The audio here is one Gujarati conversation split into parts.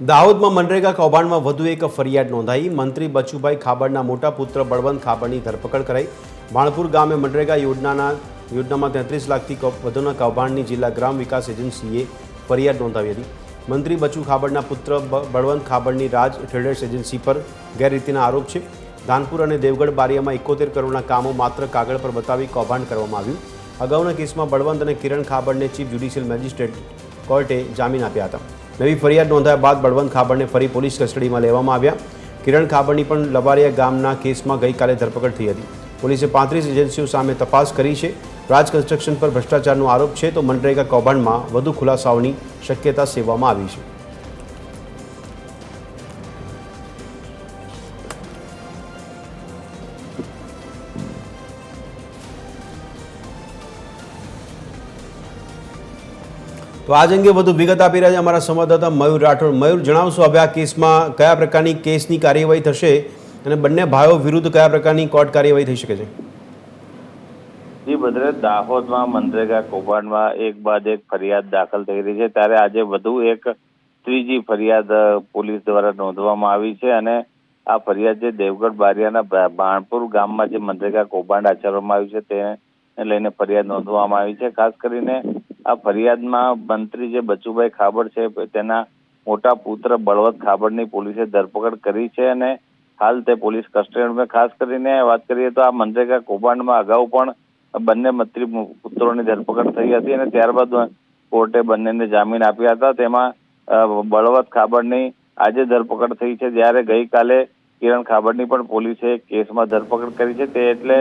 દાહોદમાં મનરેગા કૌભાંડમાં વધુ એક ફરિયાદ નોંધાઈ. મંત્રી બચુભાઈ ખાબડના મોટા પુત્ર બળવંત ખાબડની ધરપકડ કરાઈ. ભાણપુર ગામે મનરેગા યોજનાના યોજનામાં તેત્રીસ લાખથી વધુના કૌભાંડની જિલ્લા ગ્રામ વિકાસ એજન્સીએ ફરિયાદ નોંધાવી હતી. મંત્રી બચુ ખાબડના પુત્ર બળવંત ખાબડની રાજ ટ્રેડર્સ એજન્સી પર ગેરરીતિના આરોપ છે. ધાનપુર અને દેવગઢ બારિયામાં એકોતેર કરોડના કામો માત્ર કાગળ પર બતાવી કૌભાંડ કરવામાં આવ્યું. અગાઉના કેસમાં બળવંત અને કિરણ ખાબડને ચીફ જ્યુડિશિયલ મેજિસ્ટ્રેટ કોર્ટે જામીન આપ્યા હતા. નવી ફરિયાદ નોંધાયા બાદ બળવંત ખાબડને ફરી પોલીસ કસ્ટડીમાં લેવામાં આવ્યા. કિરણ ખાબડની પણ લબારિયા ગામના કેસમાં ગઈકાલે ધરપકડ થઈ હતી. પોલીસે પાંત્રીસ એજન્સીઓ સામે તપાસ કરી છે. રાજ કન્સ્ટ્રક્શન પર ભ્રષ્ટાચારનો આરોપ છે તો મનરેગા કૌભાંડમાં વધુ ખુલાસાઓની શક્યતા સેવવામાં આવી છે. તો આજ અંગે વધુ વિગત આપી રહ્યા છે અમારા સંવાદદાતા મયુર રાઠોડ. મયુર, જણાવશો હવે આ કેસમાં કયા પ્રકારની કેસની કાર્યવાહી થશે અને બંને ભાઈઓ વિરુદ્ધ કયા પ્રકારની કોર્ટ કાર્યવાહી થઈ શકે છે? જી ભદ્રે દાહોદમાં મનરેગા કૌભાંડમાં એક બાદ એક ફરિયાદ દાખલ થઈ રહી છે. ત્યારે આજે વધુ એક ત્રીજી ફરિયાદ પોલીસ દ્વારા નોંધવામાં આવી છે અને આ ફરિયાદ જે દેવગઢ બારિયાના બાણપુર ગામમાં જે મનરેગા કૌભાંડ આચરવામાં આવ્યું છે, તેને લઈને ફરિયાદ નોંધવામાં આવી છે. ખાસ કરીને આ ફરિયાદમાં મંત્રી જે બચુભાઈ ખાબડ છે, તેના મોટા પુત્ર બળવંત ખાબડની પોલીસે ધરપકડ કરી છે અને હાલ તે પોલીસ કસ્ટડીમાં ખાસ કરીને વાત કરીએ તો આ મનરેગા કૌભાંડમાં અગાઉ પણ બંને મંત્રી પુત્રોની ધરપકડ થઈ હતી અને ત્યારબાદ કોર્ટે બંનેને જામીન આપ્યા હતા. તેમાં બળવત ખાબડની આજે ધરપકડ થઈ છે. જ્યારે ગઈકાલે કિરણ ખાબડની પણ પોલીસે કેસમાં ધરપકડ કરી છે. તે એટલે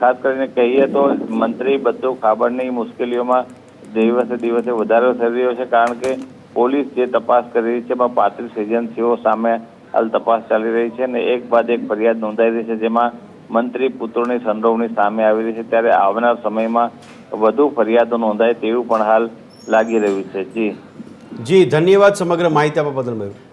ખાસ કરીને કહીએ તો મંત્રી બધું ખાબડની મુશ્કેલીઓમાં દિવસે દિવસે વધારો થઈ રહ્યો છે કારણ કે પોલીસ જે તપાસ કરી રહી છે, એમાં પાંત્રીસ એજન્સીઓ સામે હાલ તપાસ ચાલી રહી છે અને એક બાદ એક ફરિયાદ નોંધાઈ રહી છે જેમાં મંત્રી પુત્રોની સંડોવણી સામે આવી રહી છે. ત્યારે આવનાર સમયમાં વધુ ફરિયાદો નોંધાય તેવું પણ હાલ લાગી રહ્યું છે. જી. જી, ધન્યવાદ સમગ્ર માહિતી આપવા બદલ મયુર